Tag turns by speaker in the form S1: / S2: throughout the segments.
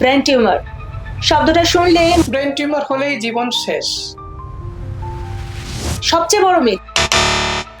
S1: Brain tumour. শব্দটা শুনলে
S2: brain tumour হলেই জীবন শেষ।
S1: সবচেয়ে বড় মিথ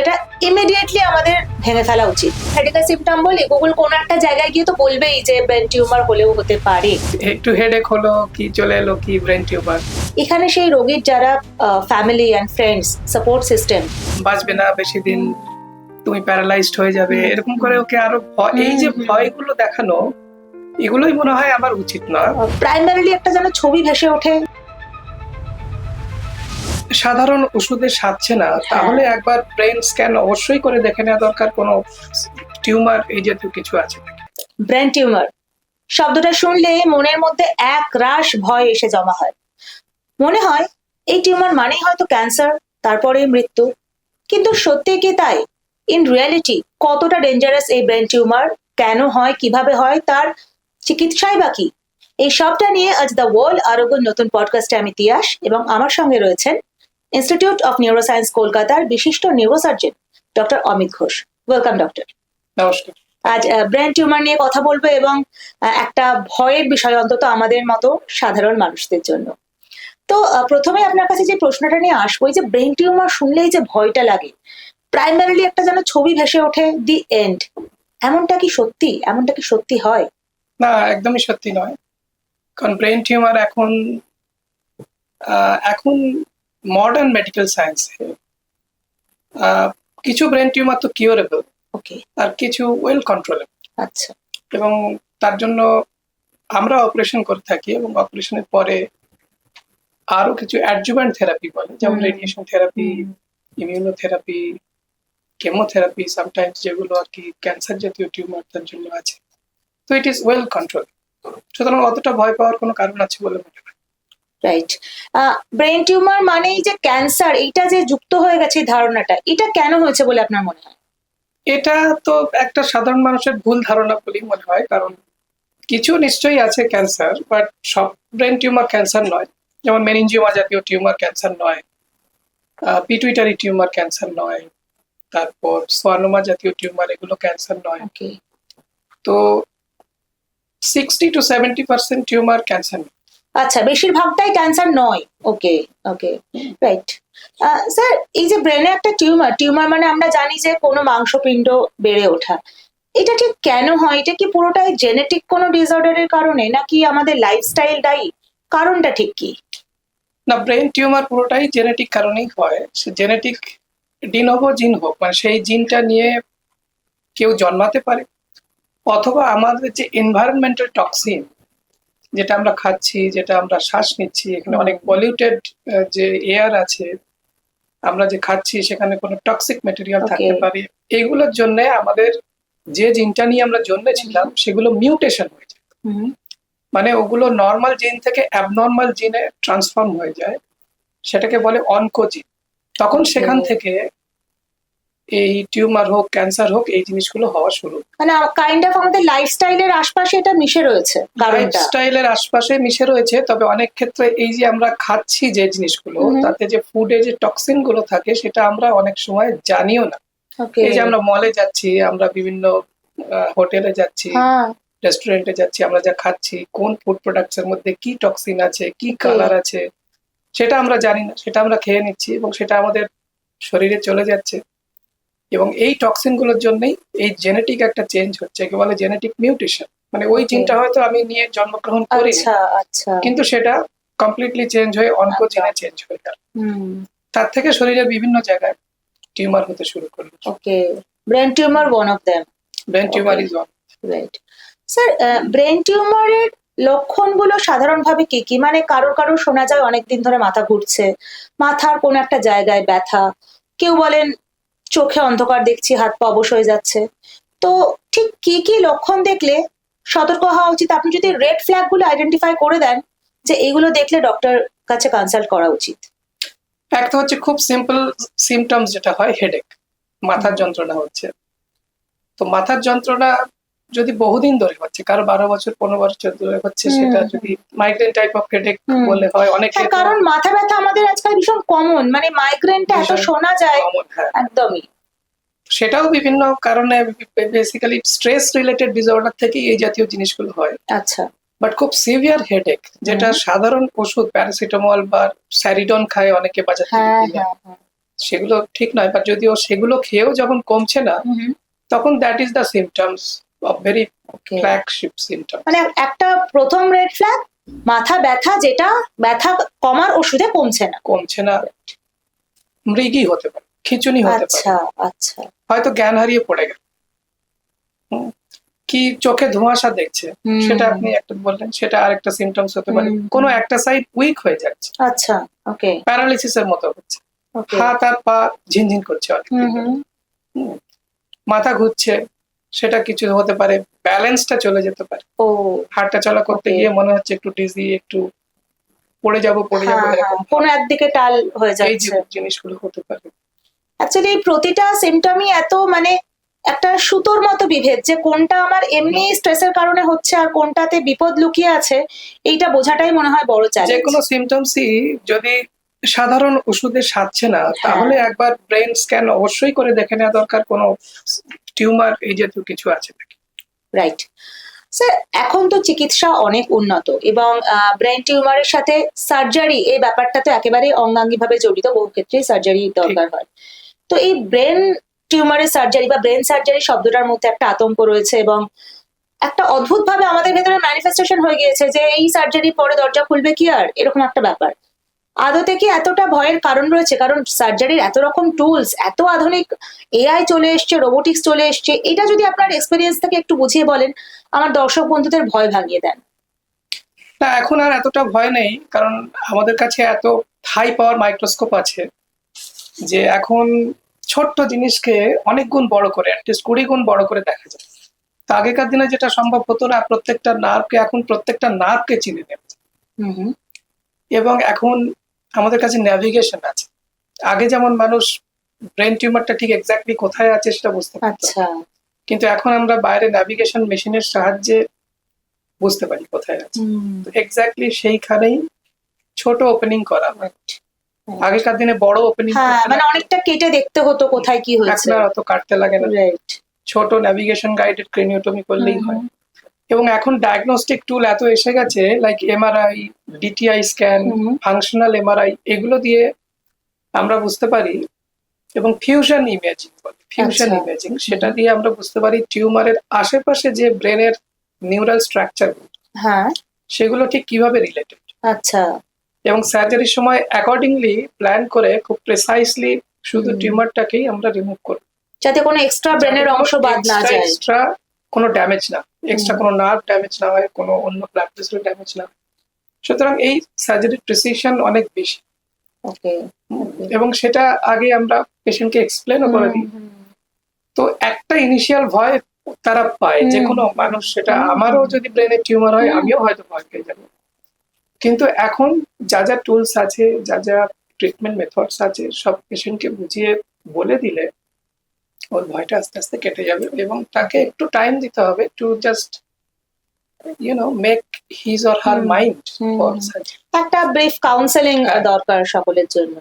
S1: এটা ইমিডিয়েটলি আমাদের ভেঙে ফেলা উচিত। হেডেকের সিমটম বলি গুগল কোনো একটা জায়গায় গিয়ে তো বলবেই যে ব্রেন টিউমার হলেও হতে পারে।
S2: একটু হেডেক হলো কি চলে এলো কি ব্রেন টিউমার?
S1: এখানে সেই রোগীর যারা family and friends support system
S2: বাঁচবে না বেশি দিন তুমি প্যারালাইজড হয়ে যাবে এরকম করে ওকে আরও এই যে ভয়গুলো দেখানো এগুলোই মনে হয় আমার উচিত না
S1: প্রাইমারিলি একটা যেন ছবি ভেসে ওঠে।
S2: সাধারণ ওষুধে সারছে না তাহলে একবার ব্রেন স্ক্যান অবশ্যই করে দেখে নেওয়া দরকার কোনো টিউমার এই জাতীয় কিছু আছে।
S1: ব্রেন টিউমার শব্দটা শুনলে মনের মধ্যে এক রাশ ভয় এসে জমা হয়। মনে হয় এই টিউমার মানেই হয়তো ক্যান্সার তারপরে মৃত্যু। কিন্তু সত্যি কি তাই? ইন রিয়ালিটি কতটা ডেঞ্জারাস এই ব্রেন টিউমার কেন হয়? কীভাবে হয়? তার চিকিৎসাই বা কি? এই সবটা নিয়ে আজ দ্য ওয়ার্ল্ড আরোগ্য নতুন পডকাস্টে আমি তিয়াস এবং আমার সঙ্গে রয়েছেন ইনস্টিটিউট অফ নিউরোসায়েন্স কলকাতার বিশিষ্ট neurosurgeon doctor Amit Ghosh. Welcome doctor
S2: নমস্কার।
S1: আজ ব্রেন টিউমার নিয়ে কথা বলব এবং একটা ভয়ের বিষয় অন্তত আমাদের মতো সাধারণ মানুষদের জন্য। তো প্রথমে আপনার কাছে যে প্রশ্নটা নিয়ে আসব যে ব্রেন টিউমার শুনলেই যে ভয়টা লাগে প্রাইমারিলি একটা যেন ছবি ভেসে ওঠে দি এন্ড এমনটা কি সত্যি? এমনটা কি সত্যি হয়?
S2: না একদমই সত্যি নয়। কারণ ব্রেন টিউমার এখন এখন মডার্ন মেডিকেল সায়েন্সে কিছু ব্রেন টিউমার তো কিউরেবল
S1: ওকে
S2: আর কিছু ওয়েল কন্ট্রোলেবল
S1: আচ্ছা।
S2: এবং তার জন্য আমরা অপারেশন করে থাকি এবং অপারেশনের পরে আরও কিছু অ্যাডজুভেন্ট থেরাপি বলে যেমন radiation therapy immunotherapy chemotherapy sometimes যেগুলো আর কি ক্যান্সার জাতীয় টিউমার তার জন্য আছে। তো ইট ইজ ওয়েল কন্ট্রোল সুতরাং অতটা ভয় পাওয়ার কোনো কারণ আছে বলে মনে হয়।
S1: রাইট ব্রেন টিউমার মানেই যে ক্যান্সার এইটা যে যুক্ত হয়ে গেছে এই ধারণাটা এটা কেন হয়েছে বলে আপনার মনে হয়?
S2: এটা তো একটা সাধারণ মানুষের ভুল ধারণা বলেই মনে হয় কারণ কিছু নিশ্চয়ই আছে ক্যান্সার বাট সব ব্রেন টিউমার ক্যান্সার নয়। যেমন মেনিনজিওমা জাতীয় টিউমার ক্যান্সার নয় পিটুইটারি টিউমার ক্যান্সার নয় তারপর সোয়ানোমা জাতীয় টিউমার এগুলো ক্যান্সার নয়। তো sixty to seventy percent tumour cancer
S1: আচ্ছা বেশিরভাগটাই ক্যান্সার নয়। ওকে ওকে রাইট স্যার এই যে ব্রেনে একটা টিউমার টিউমার মানে আমরা জানি যে কোনো মাংসপিণ্ড বেড়ে ওঠা। এটা ঠিক কেন হয়? এটা কি পুরোটাই জেনেটিক কোনো ডিসঅর্ডারের কারণে নাকি আমাদের লাইফস্টাইল দায়ী কারণটা ঠিক কি?
S2: না ব্রেন টিউমার পুরোটাই জেনেটিক কারণেই হয়। সে জেনেটিক ডিনোভো জিন হোক মানে সেই জিনটা নিয়ে কেউ জন্মাতে পারে। অথবা আমাদের যে এনভায়রনমেন্টাল টক্সিন যেটা আমরা খাচ্ছি যেটা আমরা শ্বাস নিচ্ছি এখানে অনেক পলিউটেড যে এয়ার আছে আমরা যে খাচ্ছি সেখানে কোনো টক্সিক মেটেরিয়াল থাকতে পারে। এগুলোর জন্য আমাদের যে জিনটা নিয়ে আমরা জন্মেছিলাম সেগুলো মিউটেশন হয়ে যায়। মানে ওগুলো নর্মাল জিন থেকে অ্যাবনর্মাল জিনে ট্রান্সফর্ম হয়ে যায়। সেটাকে বলে অনকোজিন তখন সেখান থেকে এই টিউমার হোক ক্যান্সার হোক এই জিনিসগুলো হওয়া শুরু।
S1: মানে কাইন্ড অফ আমাদের লাইফস্টাইলের আশপাশে এটা মিশে রয়েছে
S2: লাইফস্টাইলের আশপাশে মিশে রয়েছে তবে অনেক ক্ষেত্রে এই যে আমরা খাচ্ছি যে জিনিসগুলো তাতে যে ফুডে যে টক্সিনগুলো থাকে সেটা আমরা অনেক সময় জানিও না। এই যে আমরা মলে যাচ্ছি আমরা বিভিন্ন হোটেলে যাচ্ছি
S1: হ্যাঁ।
S2: রেস্টুরেন্টে যাচ্ছি আমরা যা খাচ্ছি কোন ফুড প্রোডাক্টস এর মধ্যে কি টক্সিন আছে কি কালার আছে সেটা আমরা জানি না সেটা আমরা খেয়ে নিচ্ছি এবং সেটা আমাদের শরীরে চলে যাচ্ছে। এবং এই টক্সিনগুলোর জন্যই এই জেনেটিক একটা চেঞ্জ হচ্ছে একে বলে জেনেটিক মিউটেশন মানে ওই. জিনটা হয়তো আমি নিয়ে জন্মগ্রহণ করি
S1: আচ্ছা আচ্ছা।
S2: কিন্তু সেটা কমপ্লিটলি চেঞ্জ হয়ে অনকোজিনে চেঞ্জ হয়ে গেল। তার থেকে শরীরের বিভিন্ন জায়গায় টিউমার হতে শুরু করল।
S1: Okay. Brain tumour one of them
S2: brain tumour. Is
S1: right sir brain টিউমারের লক্ষণগুলো সাধারণভাবে কি কি? মানে কারোর কারোর শোনা যায় অনেকদিন ধরে মাথা ঘুরছে মাথার কোনো একটা জায়গায় ব্যথা। কেউ বলেন চোখে অন্ধকার দেখছি, হাত পা অবশ হয়ে যাচ্ছে। তো ঠিক কি কি লক্ষণ দেখলে সতর্ক হওয়া উচিত? আপনি যদি রেড ফ্ল্যাগগুলো আইডেন্টিফাই করে দেন, যে এগুলো দেখলে ডক্টর কাছে কনসাল্ট করা উচিত।
S2: একটা হচ্ছে খুব সিম্পল সিমটমস যেটা হয় হেডেক মাথার যন্ত্রণা হচ্ছে। তো মাথার যন্ত্রণা যদি বহুদিন ধরে হচ্ছে কারও বারো বছর পনেরো বছর ধরে হচ্ছে সেটা যদি মাইগ্রেন টাইপ অফ হেডেক বলে হয় অনেকে
S1: হ্যাঁ কারণ মাথা ব্যথা আমাদের আজকাল ভীষণ কমন মানে মাইগ্রেনটা এত শোনা যায়
S2: হ্যাঁ।
S1: একদমই।
S2: সেটাও বিভিন্ন কারণে বেসিক্যালি স্ট্রেস রিলেটেড ডিসঅর্ডার থেকে এই জাতীয় জিনিসগুলো হয়।
S1: আচ্ছা।
S2: বাট খুব সিভিয়ার হেডেক যেটা সাধারণ ওষুধ প্যারাসিটামল বা স্যারিডন খায় অনেকে বাজার থেকে
S1: হ্যাঁ
S2: সেগুলো ঠিক নয় বাট যদিও সেগুলো খেয়েও যখন কমছে না তখন that is the symptoms very flagship symptom
S1: মানে একটা প্রথম রেড ফ্ল্যাগ মাথা ব্যথা যেটা ব্যথা কমার ওষুধে কমছে না।
S2: কমছে না। মৃগী হতে পারে খিচুনি হতে পারে।
S1: আচ্ছা আচ্ছা।
S2: হয়তো জ্ঞান হারিয়ে পড়ে গেল। কি চোখে ধোঁয়াশা দেখছে। সেটা আপনি একটা বললেন সেটা আরেকটা সিমটমস হতে পারে। কোনো একটা সাইড উইক হয়ে যাচ্ছে।
S1: আচ্ছা ওকে
S2: প্যারালিসিসের মতো হচ্ছে। হাত আর পা ঝিনঝিন করছে অনেক। মাথা ঘুরছে সেটা কিছু হতে পারে ব্যালেন্সটা চলে যেতে পারে।
S1: ও।
S2: হাঁটা চলা করতে গিয়ে মনে হচ্ছে একটু ডিজি একটু পড়ে যাব পড়ে যাব
S1: হ্যাঁ,
S2: এরকম।
S1: হ্যাঁ, কোনো একদিকে টাল হয়ে
S2: এই
S1: যাচ্ছে।
S2: যে জিনিসগুলো হতে পারে।
S1: অ্যাকচুয়ালি প্রতিটা সিমটমই এত মানে একটা সুতোর মতো বিভেদ যে কোনটা আমার এমনি স্ট্রেসের কারণে হচ্ছে আর কোনটাতে বিপদ লুকিয়ে আছে এইটা বোঝাটাই মনে হয় বড় চ্যালেঞ্জ যে
S2: কোনো সিমটমসই যদি সাধারণ ওষুধে সারছে না
S1: হ্যাঁ।
S2: তাহলে একবার ব্রেন স্ক্যান অবশ্যই করে দেখে নেওয়া দরকার কোনো টিউমার এই জাতীয় কিছু আছে নাকি?
S1: রাইট স্যার এখন তো চিকিৎসা অনেক উন্নত এবং ব্রেন টিউমারের সাথে সার্জারি এই ব্যাপারটা তো একেবারেই অঙ্গাঙ্গিভাবে জড়িত বহু ক্ষেত্রেই সার্জারি দরকার হয়। তো এই ব্রেন টিউমারের সার্জারি বা ব্রেন সার্জারি শব্দটার মধ্যে একটা আতঙ্ক রয়েছে এবং একটা অদ্ভুত ভাবে আমাদের ভেতরে ম্যানিফেস্টেশন হয়ে গিয়েছে যে এই সার্জারি পরে দরজা খুলবে কি আর? এরকম একটা ব্যাপার। আদতে কি এতটা ভয়ের কারণ রয়েছে? কারণ সার্জারির এত রকম টুলস এত আধুনিক এআই চলে এসছে রোবোটিক্স চলে এসছে এটা যদি আপনার এক্সপিরিয়েন্স থেকে একটু বুঝিয়ে বলেন আমার দর্শক বন্ধুদের ভয় ভাঙিয়ে দেন।
S2: না এখন আর এতটা ভয় নেই কারণ আমাদের কাছে এত হাই পাওয়ার মাইক্রোস্কোপ আছে যে এখন ছোট্ট জিনিসকে অনেক গুণ বড় করে অ্যাটলিস্ট কুড়ি গুণ বড় করে দেখা যায়। তো আগেকার দিনে যেটা সম্ভব হতো না প্রত্যেকটা নার্ভকে এখন প্রত্যেকটা নার্ভকে চিনে
S1: হুম।
S2: এবং এখন আমাদের কাছে ন্যাভিগেশন আছে। আগে যেমন মানুষ ব্রেন টিউমারটা ঠিক এক্স্যাক্টলি কোথায় আছে সেটা বুঝতে পারতো।
S1: আচ্ছা।
S2: কিন্তু এখন আমরা বাইরে ন্যাভিগেশন মেশিনের সাহায্যে বুঝতে পারি কোথায় আছে। এক্স্যাক্টলি সেইখানেই ছোট ওপেনিং করা আগেকার দিনে বড় ওপেনিং
S1: হ্যাঁ মানে অনেকটা কেটে দেখতে হতো কোথায় কি হয়েছে।
S2: এখন আর অত কাটতে লাগে না।
S1: রাইট
S2: ছোট ন্যাভিগেশন গাইডেড ক্রেনিওটমি করলেই হয়। এবং এখন ডায়াগনস্টিক টুল এত এসে গেছে like MRI DTI scan functional MRI এগুলো দিয়ে আমরা বুঝতে পারি এবং ফিউশন ইমেজিং ফিউশন
S1: আচ্ছা।
S2: ইমেজিং সেটা দিয়ে আমরা বুঝতে পারি টিউমারের আশেপাশে যে ব্রেনের নিউরাল স্ট্রাকচার
S1: হ্যাঁ।
S2: সেগুলো ঠিক কীভাবে রিলেটেড
S1: আচ্ছা।
S2: এবং সার্জারির সময় অ্যাকর্ডিংলি প্ল্যান করে খুব প্রেসাইসলি শুধু। টিউমারটাকেই আমরা রিমুভ করব।
S1: যাতে কোনো এক্সট্রা ব্রেনের অংশ বাদ না যায়।
S2: এক্সট্রা কোনো ড্যামেজ না। এক্সট্রা কোনো নার্ভ ড্যামেজ না হয় কোনো অন্য ব্লাড ভেসেল ড্যামেজ না। সুতরাং এই সার্জারির প্রিসিশন অনেক বেশি। এবং সেটা আগে আমরা পেশেন্টকে এক্সপ্লেনও করে দিই। তো একটা ইনিশিয়াল ভয় তারা পায় যে কোনো মানুষ সেটা আমারও যদি ব্রেনে টিউমার হয় আমিও হয়তো ভয় পেয়ে যাব। কিন্তু এখন যা যা টুলস আছে যা যা ট্রিটমেন্ট মেথডস আছে সব পেশেন্টকে বুঝিয়ে বলে দিলে ওর ভয়টা আস্তে আস্তে কেটে যাবে এবং তাকে একটু টাইম দিতে হবে to just you know make his or her mind
S1: একটা ব্রিফ কাউন্সেলিং
S2: হ্যাঁ।
S1: দরকার সকলের জন্য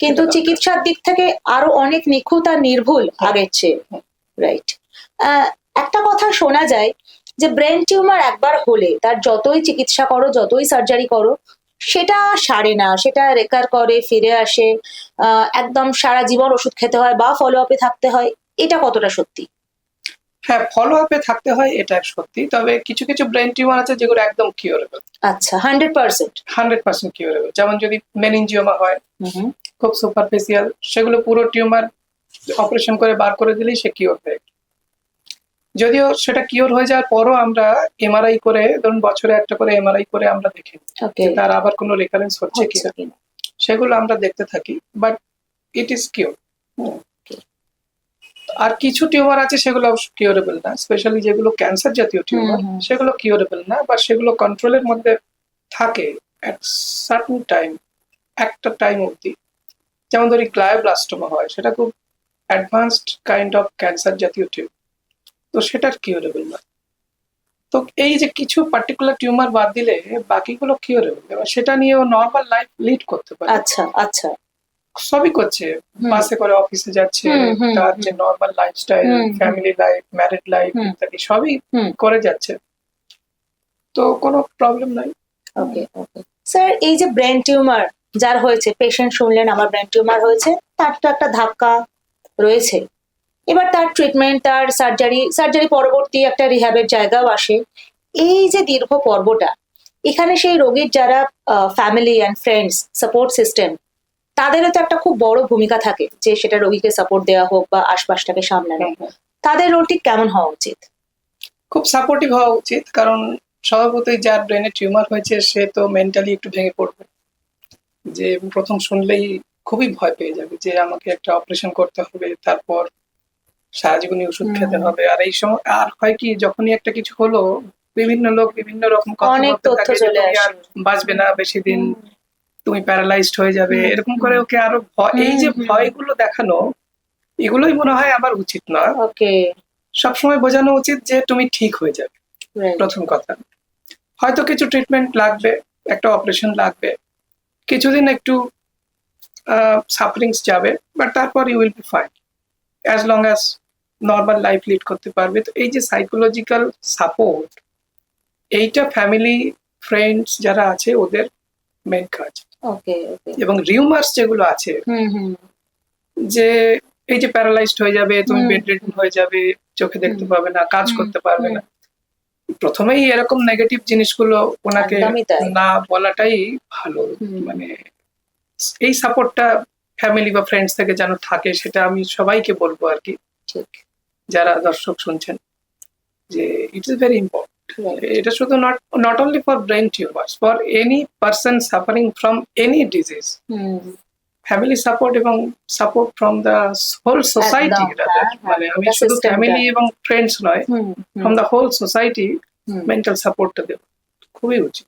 S1: কিন্তু চিকিৎসার দিক থেকে আরও অনেক নিখুঁত আর নির্ভুল
S2: হ্যাঁ।
S1: আগের চেয়ে। রাইট একটা কথা শোনা যায় যে ব্রেন টিউমার একবার হলে তার যতই চিকিৎসা করো যতই সার্জারি করো সেটা সারে না সেটা রেকার করে ফিরে আসে একদম সারা জীবন ওষুধ খেতে হয় বা ফলো আপে থাকতে হয় এটা কতটা সত্যি?
S2: হ্যাঁ ফলো আপে থাকতে হয় এটা সত্যি তবে কিছু কিছু ব্রেন টিউমার আছে যেগুলো একদম কিউরেবল
S1: আচ্ছা hundred percent
S2: hundred percent curable যেমন যদি মেনিনজিওমা হয় খুব সুপারফিসিয়াল সেগুলো পুরো টিউমার অপারেশন করে বার করে দিলেই সে কিওর হয়ে। যদিও সেটা কিওর হয়ে যাওয়ার পরও আমরা এমআরআই করে ধরুন বছরে একটা করে এমআরআই করে আমরা দেখি। তার আবার কোনো রেফারেন্স হচ্ছে
S1: কিনা।
S2: সেগুলো আমরা দেখতে থাকি বাট ইট ইজ কিওর আর কিছু টিউমার আছে সেগুলো কিউরেবল না স্পেশালি যেগুলো ক্যান্সার জাতীয় টিউমার। সেগুলো কিউরেবল না বা সেগুলো কন্ট্রোলের মধ্যে থাকে অ্যাট সার্টেন টাইম একটা টাইম অবধি। যেমন ধরি গ্লায়োব্লাস্টোমা হয় সেটা খুব অ্যাডভান্সড কাইন্ড অফ ক্যান্সার জাতীয় টিউমার তো সেটার কিউরেবল না তো এই যে কিছু পার্টিকুলার টিউমার বাদ দিলে বাকিগুলো কিউরেবল এবার সেটা নিয়েও নর্মাল লাইফ লিড করতে পারে।
S1: আচ্ছা আচ্ছা।
S2: সবই করছে।
S1: হুম।
S2: বাসে করে অফিসে যাচ্ছে তার যে normal lifestyle. Family life married life. ইত্যাদি সবই। করে যাচ্ছে। তো কোনো প্রবলেম নাই।
S1: ওকে ওকে স্যার এই যে ব্রেন টিউমার যার হয়েছে পেশেন্ট শুনলেন আমার ব্রেন টিউমার হয়েছে তার তো একটা ধাক্কা রয়েছে। এবার তার ট্রিটমেন্ট তার সার্জারি সার্জারি পরবর্তী একটা রিহ্যাবের জায়গাও আসে। এই যে দীর্ঘ পর্বটা এখানে সেই রোগীর যারা family and friends support system তাদেরও তো একটা খুব বড় ভূমিকা থাকে যে সেটা রোগীকে সাপোর্ট দেওয়া হোক বা আশপাশটাকে সামলানো তাদের রোল ঠিক কেমন হওয়া উচিত?
S2: খুব সাপোর্টিভ হওয়া উচিত কারণ স্বভাবতই যার ব্রেনে টিউমার হয়েছে সে তো মেন্টালি একটু ভেঙে পড়বে। যে প্রথম শুনলেই খুবই ভয় পেয়ে যাবে যে আমাকে একটা অপারেশন করতে হবে তারপর সারা জীবনই ওষুধ খেতে হবে। আর এই সময় আর হয় কি যখনই একটা কিছু হলো বিভিন্ন লোক বিভিন্ন রকম
S1: অনেক তথ্য চলে
S2: আর বাঁচবে না বেশি দিন তুমি প্যারালাইজড হয়ে যাবে। এরকম করে ওকে আরও এই যে। ভয়গুলো দেখানো এগুলোই মনে হয় আমার উচিত না।
S1: ওকে।
S2: সবসময় বোঝানো উচিত যে তুমি ঠিক হয়ে যাবে। প্রথম কথা। হয়তো কিছু ট্রিটমেন্ট লাগবে একটা অপারেশন লাগবে। কিছুদিন একটু সাফারিংস যাবে বাট তারপর you will be fine as long as normal life lead করতে পারবে। তো এই যে সাইকোলজিক্যাল সাপোর্ট এইটা ফ্যামিলি ফ্রেন্ডস যারা আছে ওদের মেন কাজ।
S1: ওকে
S2: এবং রিউমার্স যেগুলো আছে যে এই যে প্যারালাইজড হয়ে যাবে তুমি। বেড রিডেন হয়ে যাবে চোখে দেখতে পাবে না কাজ করতে পারবে না। প্রথমেই এরকম নেগেটিভ জিনিসগুলো ওনাকে না বলাটাই ভালো। মানে এই সাপোর্টটা ফ্যামিলি বা ফ্রেন্ডস থেকে যেন থাকে সেটা আমি সবাইকে বলব আর কি।
S1: ঠিক।
S2: যারা দর্শক শুনছেন যে ইট ইজ ভেরি ইম্পর্টেন্ট এটা শুধু not not only for brain tumours for any person suffering from any disease family support এবং support from the whole society মানে আমি শুধু ফ্যামিলি এবং ফ্রেন্ডস নয় from the whole society. Mental সাপোর্টটা দেব। খুবই উচিত।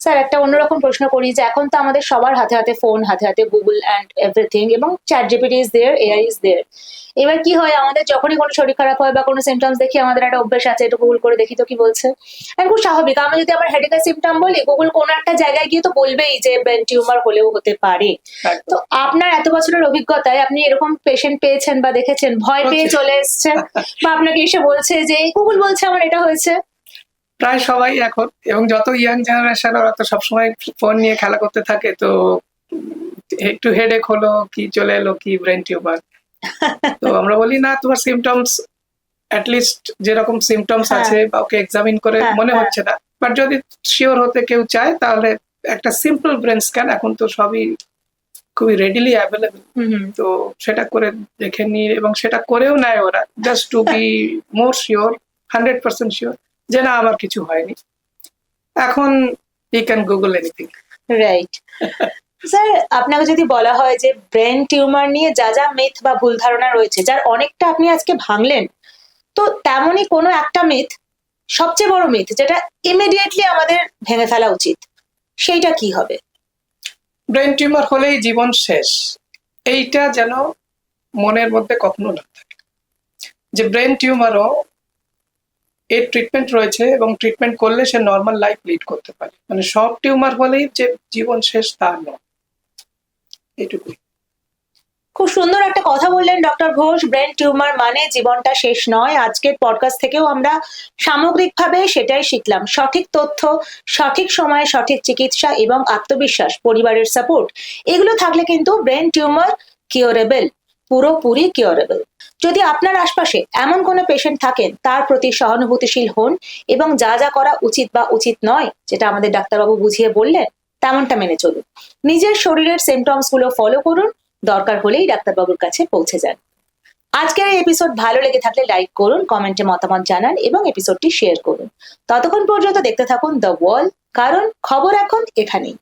S1: স্যার একটা অন্যরকম প্রশ্ন করি যে এখন তো আমাদের সবার হাতে হাতে ফোন হাতে হাতে গুগল অ্যান্ড এভরিথিং এবং chat GPT is there AI is there এবার কি হয় আমাদের যখনই কোনো শরীর খারাপ হয় বা কোনো সিমটমস দেখি আমাদের একটা অভ্যেস আছে একটু গুগল করে দেখি তো কি বলছে? আর খুব স্বাভাবিক আমি যদি আমার হেডেকের সিমটম বলি গুগল কোনো একটা জায়গায় গিয়ে তো বলবেই যে ব্রেন টিউমার হলেও হতে পারে। তো আপনার এত বছরের অভিজ্ঞতায় আপনি এরকম পেশেন্ট পেয়েছেন বা দেখেছেন ভয় পেয়ে চলে এসছে বা আপনাকে এসে বলছে যে গুগল বলছে আমার এটা হয়েছে।
S2: প্রায় সবাই এখন এবং যত ইয়াং জেনারেশন ওরা তো সবসময় ফোন নিয়ে খেলা করতে থাকে তো একটু হেডেক হলো কি চলে এলো কি ব্রেন টিউমার তো আমরা বলি না তোমার সিমটমস লিস্ট যেরকম সিমটমস
S1: হ্যাঁ।
S2: আছে বা ওকে এক্সামিন করে
S1: হ্যাঁ,
S2: মনে
S1: হ্যাঁ।
S2: হচ্ছে না। বাট যদি শিওর হতে কেউ চায় তাহলে একটা সিম্পল ব্রেন স্ক্যান এখন তো সবই খুবই রেডিলি অ্যাভেলেবল তো সেটা করে দেখে নিয়ে এবং সেটা করেও নেয় ওরা। Just to be more sure hundred percent sure যে না আমার কিছু হয়নি। এখন you can Google anything
S1: right sir আপনাকে যদি বলা হয় যে ব্রেন টিউমার নিয়ে যা যা মিথ বা ভুল ধারণা রয়েছে যার অনেকটা আপনি আজকে ভাঙলেন তো তেমনই কোনো একটা মিথ সবচেয়ে বড় মিথ যেটা ইমিডিয়েটলি আমাদের ভেঙে ফেলা উচিত সেইটা কি হবে?
S2: ব্রেন টিউমার হলেই জীবন শেষ। এইটা যেন মনের মধ্যে কখনো না থাকে। যে ব্রেন টিউমারও এর ট্রিটমেন্ট রয়েছে এবং ট্রিটমেন্ট করলে সে নর্মাল লাইফ লিড করতে পারে। মানে সব টিউমার হলেই যে জীবন শেষ তা নয়। এইটুকুই।
S1: খুব সুন্দর একটা কথা বললেন ডক্টর ঘোষ। ব্রেন টিউমার মানে জীবনটা শেষ নয়। আজকের পডকাস্ট থেকেও আমরা সামগ্রিকভাবে সেটাই শিখলাম। সঠিক তথ্য, সঠিক সময়ে সঠিক চিকিৎসা এবং আত্মবিশ্বাস, পরিবারের সাপোর্ট এগুলো থাকলে কিন্তু ব্রেন টিউমার কিওরেবল পুরোপুরি কিওরেবল যদি আপনার আশপাশে এমন কোনো পেশেন্ট থাকেন, তার প্রতি সহানুভূতিশীল হন এবং যা যা করা উচিত বা উচিত নয়, যেটা আমাদের ডাক্তারবাবু বুঝিয়ে বললেন, তেমনটা মেনে চলুন। নিজের শরীরের সিমটমসগুলো ফলো করুন, দরকার হলেই ডাক্তারবাবুর কাছে পৌঁছে যান। আজকের এই এপিসোড ভালো লেগে থাকলে লাইক করুন কমেন্টে মতামত জানান এবং এপিসোডটি শেয়ার করুন। ততক্ষণ পর্যন্ত দেখতে থাকুন দ্য ওয়াল কারণ খবর এখন এখানেই।